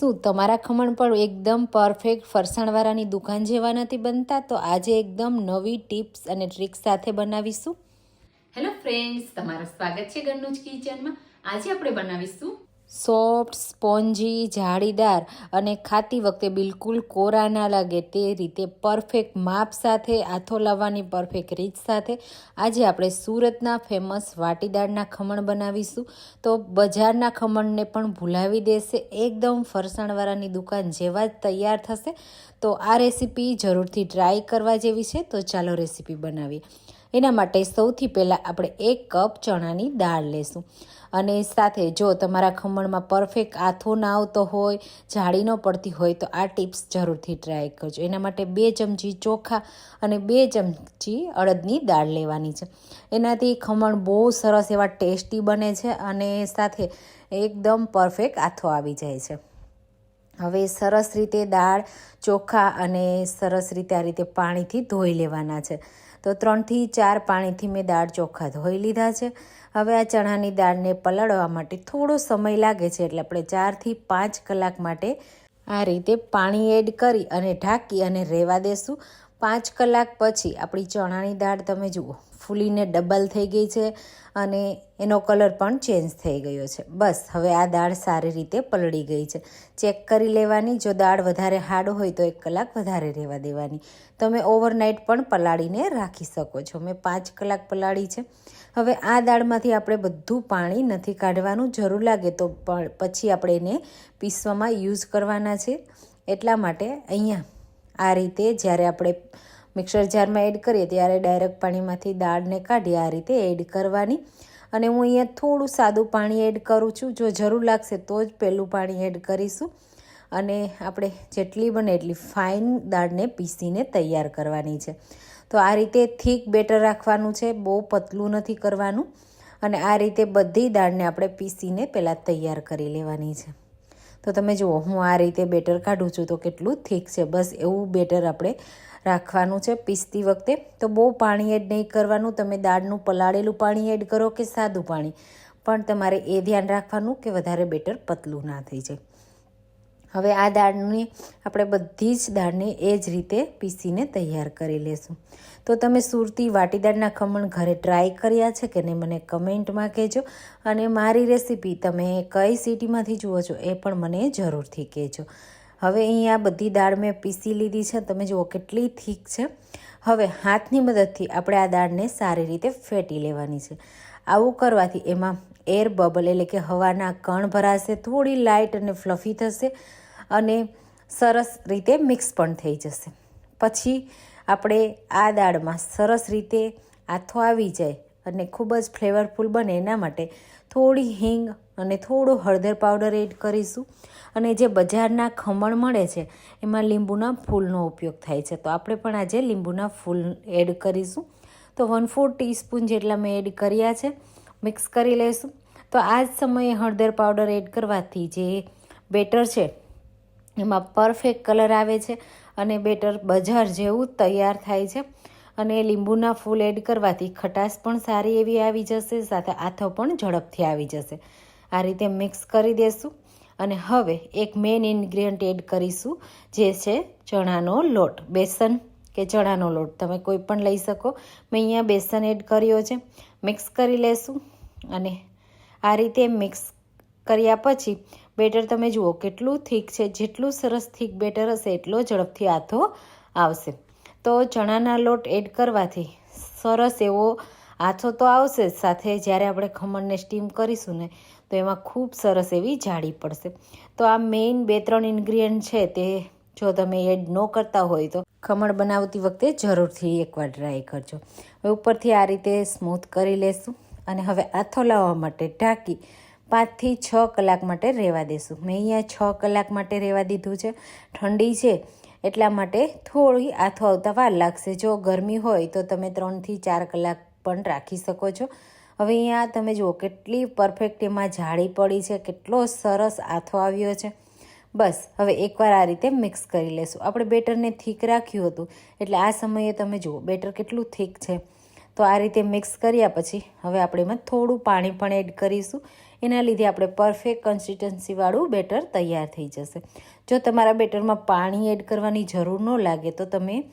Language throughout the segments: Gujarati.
શું, તમારા ખમણ પણ એકદમ પરફેક્ટ ફરસાણવાળાની દુકાન જેવા નથી બનતા? તો આજે એકદમ નવી ટિપ્સ અને ટ્રિક્સ સાથે બનાવીશું. હેલો ફ્રેન્ડ્સ તમારું સ્વાગત છે ઘરનું કિચનમાં. આજે આપણે બનાવીશું સોફ્ટ સ્પોન્જી, જાળીદાર અને ખાતી વખતે બિલકુલ કોરા ના લાગે તે રીતે પરફેક્ટ માપ સાથે, આથો લાવવાની પરફેક્ટ રીત સાથે આજે આપણે સુરતના ફેમસ વાટીદાળના ખમણ બનાવીશું. તો બજારના ખમણને પણ ભૂલાવી દેશે. એકદમ ફરસાણવાળાની દુકાન જેવા જ તૈયાર થશે. તો આ રેસીપી જરૂરથી ટ્રાય કરવા જેવી છે, તો ચાલો રેસીપી બનાવીએ. એના માટે સૌથી પહેલાં આપણે એક કપ ચણાની દાળ લેશું. અને સાથે જો તમારા ખમણમાં પરફેક્ટ આથો ના આવતો હોય, જાળી ન પડતી હોય, તો આ ટિપ્સ જરૂરથી ટ્રાય કરજો. એના માટે બે ચમચી ચોખા અને બે ચમચી અડદની દાળ લેવાની છે. એનાથી ખમણ બહુ સરસ એવા ટેસ્ટી બને છે અને સાથે એકદમ પરફેક્ટ આથો આવી જાય છે. હવે સરસ રીતે દાળ, ચોખા અને સરસ રીતે આ રીતે પાણીથી ધોઈ લેવાના છે. તો ત્રણથી ચાર પાણીથી મેં દાળ, ચોખા ધોઈ લીધા છે. હવે આ ચણાની દાળને પલાળવા માટે થોડો સમય લાગે છે એટલે આપણે ચારથી પાંચ કલાક માટે આ રીતે પાણી એડ કરી અને ઢાંકી અને રહેવા દેશું. પાંચ કલાક પછી આપણી ચણાની દાળ તમે જુઓ, ફૂલીને ડબલ થઈ ગઈ છે અને એનો કલર પણ ચેન્જ થઈ ગયો છે. બસ, હવે આ દાળ સારી રીતે પલળી ગઈ છે. ચેક કરી લેવાની, જો દાળ વધારે હાર્ડ હોય તો એક કલાક વધારે રહેવા દેવાની. તમે ઓવરનાઇટ પણ પલાળીને રાખી શકો છો. મેં પાંચ કલાક પલાળી છે. હવે આ દાળમાંથી આપણે બધું પાણી નથી કાઢવાનું. જરૂર લાગે તો પછી આપણે એને પીસવામાં યુઝ કરવાના છે. એટલા માટે અહીંયા આ રીતે જ્યારે આપણે મિક્સર જારમાં એડ કરીએ ત્યારે ડાયરેક્ટ પાણીમાંથી દાળને કાઢી આ રીતે એડ કરવાની. અને હું અહીંયા થોડું સાદું પાણી એડ કરું છું. જો જરૂર લાગશે તો જ પહેલું પાણી એડ કરીશું. અને આપણે જેટલી બને એટલી ફાઇન દાળને પીસીને તૈયાર કરવાની છે. તો આ રીતે થીક બેટર રાખવાનું છે. બહુ પતલું નથી કરવાનું. અને આ રીતે બધી દાળને આપણે પીસીને પહેલાં તૈયાર કરી લેવાની છે. તો તમે જુઓ, હું આ રીતે બેટર કાઢું છું તો કેટલું થીક છે. બસ એવું બેટર આપણે રાખવાનું છે પીસતી વખતે. તો બહુ પાણી એડ નહીં કરવાનું. તમે દાળનું પલાળેલું પાણી એડ કરો કે સાદું પાણી. પણ તમારે એ ધ્યાન રાખવાનું કે વધારે બેટર પતલું ના થઈ જાય. હવે આ દાળની આપણે બધી જ દાળને એ જ રીતે પીસીને તૈયાર કરી લેશું. તો તમે સુરતી વાટીદાળના ખમણ ઘરે ટ્રાય કર્યા છે કે નહીં મને કમેન્ટમાં કહેજો અને મારી રેસીપી તમે કઈ સિટીમાંથી જુઓ છો એ પણ મને જરૂરથી કહેજો. હવે અહીંયા બધી દાળ મેં પીસી લીધી છે, તમે જુઓ કેટલી થીક છે. હવે હાથની મદદથી આપણે આ દાળને સારી રીતે ફેટી લેવાની છે. આવું કરવાથી એમાં એર બબલ એટલે કે હવાના કણ ભરાશે, થોડી લાઇટ અને ફ્લફી થશે અને સરસ રીતે મિક્સ પણ થઈ જશે. પછી આપણે આ દાળમાં સરસ રીતે આથો આવી જાય અને ખૂબ જ ફ્લેવરફુલ બને એના માટે થોડી હિંગ અને થોડો હળદર પાવડર એડ કરીશું. અને જે બજારના ખમણ મળે છે, એમાં લીંબુના ફૂલનો ઉપયોગ થાય છે. તો આપણે પણ આજે લીંબુના ફૂલ એડ કરીશું. તો વન ફોર ટીસ્પૂન જેટલા મેં એડ કર્યા છે. મિક્સ કરી લઈશું. તો આ જ સમયે હળદર પાવડર એડ કરવાથી જે બેટર છે, એમાં પરફેક્ટ કલર આવે છે અને બેટર બજાર જેવું તૈયાર થાય છે. અને લીંબુના ફૂલ એડ કરવાથી ખટાશ પણ સારી એવી આવી જશે, સાથે આથો પણ ઝડપથી આવી જશે. આ રીતે મિક્સ કરી દેશું અને હવે એક મેઇન ઇન્ગ્રીડિયન્ટ એડ કરીશું, જે છે ચણાનો લોટ, બેસન કે ચણાનો લોટ. તમે કોઈ પણ લઈ શકો. મેં અહીંયા બેસન એડ કર્યો છે. મિક્સ કરી લેશું અને આ રીતે મિક્સ કર્યા પછી બેટર તમે જુઓ કેટલું થીક છે, જેટલું સરસ થીક બેટર હશે એટલો ઝડપથી આથો આવશે. તો ચણાના લોટ એડ કરવાથી સરસ એવો આથો તો આવશે, સાથે જ્યારે આપણે ખમણને સ્ટીમ કરીશું ને, તો એમાં ખૂબ સરસ એવી જાળી પડશે. તો આ મેઇન બે ત્રણ ઇન્ગ્રીડિયન્ટ છે તે જો તમે એડ ન કરતા હોય તો ખમણ બનાવતી વખતે જરૂરથી એકવાર ટ્રાય કરજો. હવે ઉપરથી આ રીતે સ્મૂથ કરી લેશું અને હવે આથો લાવવા માટે ઢાંકી પાંચથી છ કલાક માટે રહેવા દેશું. મેં અહીંયા છ કલાક માટે રહેવા દીધું છે. ઠંડી છે એટલા માટે થોડી આથો આવતા વાર લાગશે. જો ગરમી હોય તો તમે ત્રણથી ચાર કલાક પણ રાખી શકો છો. હવે અહીંયા તમે જુઓ કેટલી પરફેક્ટ એમાં જાળી પડી છે. કેટલો સરસ આથો આવ્યો છે. બસ, હવે એકવાર આ રીતે મિક્સ કરી લેશું. આપણે બેટરને થીક રાખ્યું હતું. એટલે આ સમયે તમે જુઓ, બેટર કેટલું થીક છે. તો આ રીતે મિક્સ કર્યા પછી હવે આપણે એમાં થોડું પાણી પણ એડ કરીશું. એના લીધે આપણે પરફેક્ટ કન્સિસ્ટન્સીવાળું બેટર તૈયાર થઈ જશે. જો તમારા બેટરમાં પાણી એડ કરવાની જરૂર ન લાગે, તો તમે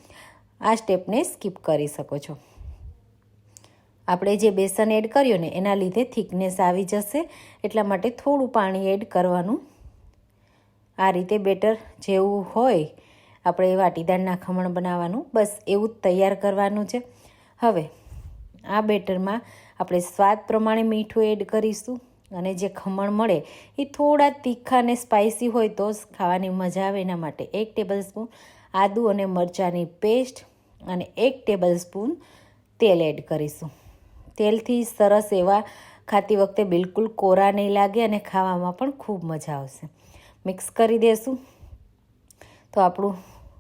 આ સ્ટેપને સ્કીપ કરી શકો છો. આપણે જે બેસન એડ કર્યું ને, એના લીધે થિકનેસ આવી જશે. એટલા માટે થોડું પાણી એડ કરવાનું આ રીતે બેટર જેવું હોય, આપણે વાટીદારના ખમણ બનાવવાનું. બસ એવું જ તૈયાર કરવાનું છે. હવે, આ બેટરમાં આપણે સ્વાદ પ્રમાણે મીઠું એડ કરીશું અને જે ખમણ મળે એ થોડા તીખા અને સ્પાઇસી હોય તો ખાવાની મજા આવે એના માટે. એક ટેબલ સ્પૂન આદુ અને મરચાંની પેસ્ટ અને એક ટેબલ સ્પૂન તેલ એડ કરીશું. તેલથી સરસ એવા ખાતી વખતે બિલકુલ કોરા નહીં લાગે અને ખાવામાં પણ ખૂબ મજા આવશે. મિક્સ કરી દેશું. તો આપણું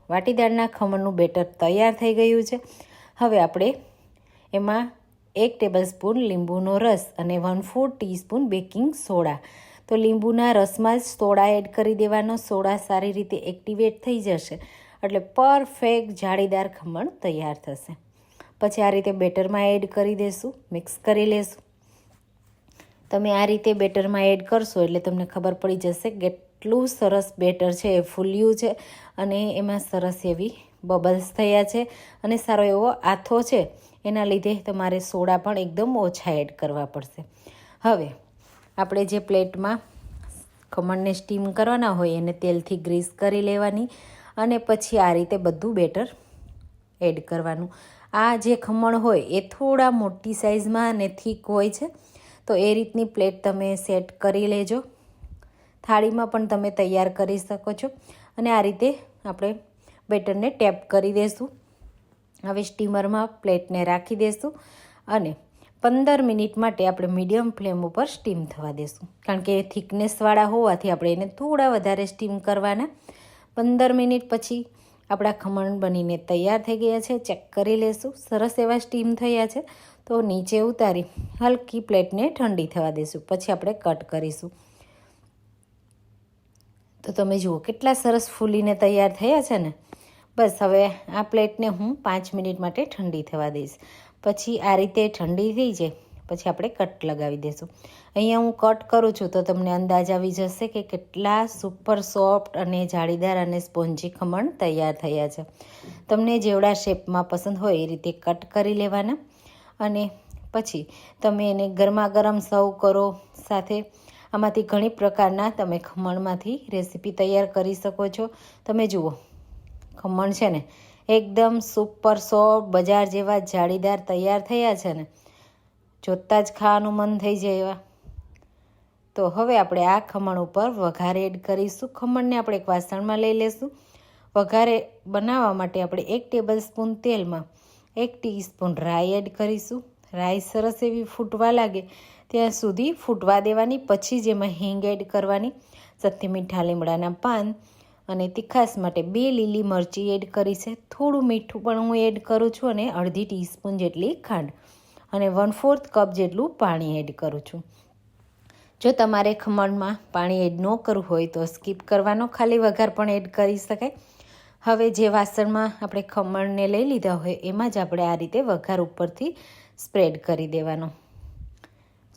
વાટીદાળના ખમણનું બેટર તૈયાર થઈ ગયું છે. હવે આપણે એમાં એક ટેબલ સ્પૂન લીંબુનો રસ અને one four teaspoon baking soda તો લીંબુના રસમાં જ સોડા એડ કરી દેવાનો. સોડા સારી રીતે એક્ટિવેટ થઈ જશે. એટલે પરફેક્ટ જાળીદાર ખમણ તૈયાર થશે. પછી આ રીતે બેટરમાં એડ કરી દેશું. મિક્સ કરી લેશું. તમે આ રીતે બેટરમાં એડ કરશો એટલે તમને ખબર પડી જશે કેટલું સરસ બેટર છે એ ફૂલ્યું છે અને એમાં સરસ એવી બબલ્સ થયા છે અને સારો એવો આથો છે એના લીધે તમારે સોડા પણ એકદમ ઓછા એડ કરવા પડશે. હવે આપણે જે પ્લેટમાં ખમણને સ્ટીમ કરવાના હોય એને તેલથી ગ્રીસ કરી લેવાની અને પછી આ રીતે બધું બેટર એડ કરવાનું. આ જે ખમણ હોય એ થોડા મોટી સાઇઝમાં અને થીક હોય છે. તો એ રીતની પ્લેટ તમે સેટ કરી લેજો. થાળીમાં પણ તમે તૈયાર કરી શકો છો. અને આ રીતે આપણે બેટરને ટેપ કરી દઈશું હવે સ્ટીમરમાં પ્લેટને રાખી દઈશું અને પંદર મિનિટ માટે આપણે મીડિયમ ફ્લેમ ઉપર સ્ટીમ થવા દઈશું કારણ કે થિકનેસવાળા હોવાથી આપણે એને થોડા વધારે સ્ટીમ કરવાના. પંદર મિનિટ પછી આપણા ખમણ બનીને તૈયાર થઈ ગયા છે. ચેક કરી લેશું. સરસ એવા સ્ટીમ થયા છે. તો નીચે ઉતારી હલકી પ્લેટને ઠંડી થવા દઈશું પછી આપણે કટ કરીશું. તો તમે જુઓ, કેટલા સરસ ફૂલીને તૈયાર થયા છે ને. બસ હવે આ પ્લેટને હું પાંચ મિનિટ માટે ઠંડી થવા દઈશ. પછી આ રીતે ઠંડી થઈ જાય, પછી આપણે કટ લગાવી દઈશું અહીંયા હું કટ કરું છું તો તમને અંદાજ આવી જશે કે કેટલા સુપર સોફ્ટ અને જાળીદાર અને સ્પોન્જી ખમણ તૈયાર થયા છે. તમને જેવડા શેપમાં પસંદ હોય એ રીતે કટ કરી લેવાના. અને પછી તમે એને ગરમા ગરમ સર્વ કરો, સાથે આમાંથી ઘણી પ્રકારના તમે ખમણમાંથી રેસીપી તૈયાર કરી શકો છો. તમે જુઓ, ખમણ છે ને, એકદમ સુપર સોફ્ટ બજાર જેવા જાળીદાર તૈયાર થયા છે ને. જોતાં જ ખાવાનું મન થઈ જાય એવા. તો હવે આપણે આ ખમણ ઉપર વઘાર એડ કરીશું. ખમણને આપણે એક વાસણમાં લઈ લેશું. વઘારે બનાવવા માટે આપણે એક ટેબલ સ્પૂન તેલમાં એક ટીસ્પૂન રાઈ એડ કરીશું. રાઈ સરસ એવી ફૂટવા લાગે. ત્યાં સુધી ફૂટવા દેવાની પછી જ એમાં હિંગ એડ કરવાની સત્ય મીઠા લીમડાના પાન અને તીખાસ માટે બે લીલી મરચી એડ કરી છે. થોડું મીઠું પણ હું એડ કરું છું અને અડધી ટીસ્પૂન જેટલી ખાંડ અને વન ફોર્થ કપ જેટલું પાણી એડ કરું છું. જો તમારે ખમણમાં પાણી એડ ન કરવું હોય તો સ્કીપ કરવાનો, ખાલી વઘાર પણ એડ કરી શકાય. હવે જે વાસણમાં આપણે ખમણને લઈ લીધા હોય એમાં જ આપણે આ રીતે વઘાર ઉપરથી સ્પ્રેડ કરી દેવાનો.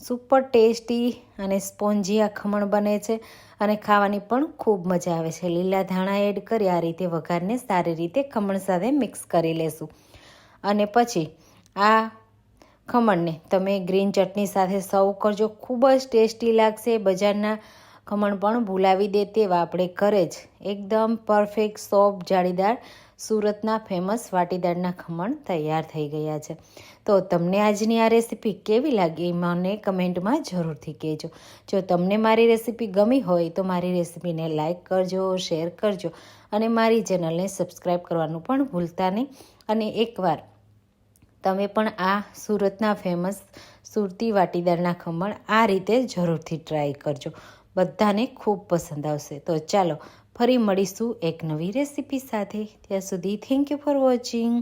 સુપર ટેસ્ટી અને સ્પોન્જી આ ખમણ બને છે અને ખાવાની પણ ખૂબ મજા આવે છે. લીલા ધાણા એડ કરી આ રીતે વઘારને સારી રીતે ખમણ સાથે મિક્સ કરી લેશું. અને પછી આ ખમણને તમે ગ્રીન ચટણી સાથે સર્વ કરજો. ખૂબ જ ટેસ્ટી લાગશે બજારના ખમણ પણ ભૂલાવી દે તેવા આપણે ઘરે જ. એકદમ પરફેક્ટ સોફ્ટ જાળીદાર, સુરતના ફેમસ વાટીદારના ખમણ તૈયાર થઈ ગયા છે. તો તમને આજની આ રેસીપી કેવી લાગી મને કમેન્ટમાં જરૂરથી કહેજો. જો તમને મારી રેસીપી ગમી હોય તો મારી રેસીપીને લાઇક કરજો શેર કરજો અને મારી ચેનલને સબસ્ક્રાઈબ કરવાનું પણ ભૂલતા નહીં. અને એકવાર તમે પણ આ સુરતના ફેમસ સુરતી વાટીદારના ખમણ આ રીતે જરૂરથી ટ્રાય કરજો. બધાને ખૂબ પસંદ આવશે. તો ચાલો ફરી મળીશું એક નવી રેસીપી સાથે. ત્યાં સુધી થેન્ક યુ ફોર વોચિંગ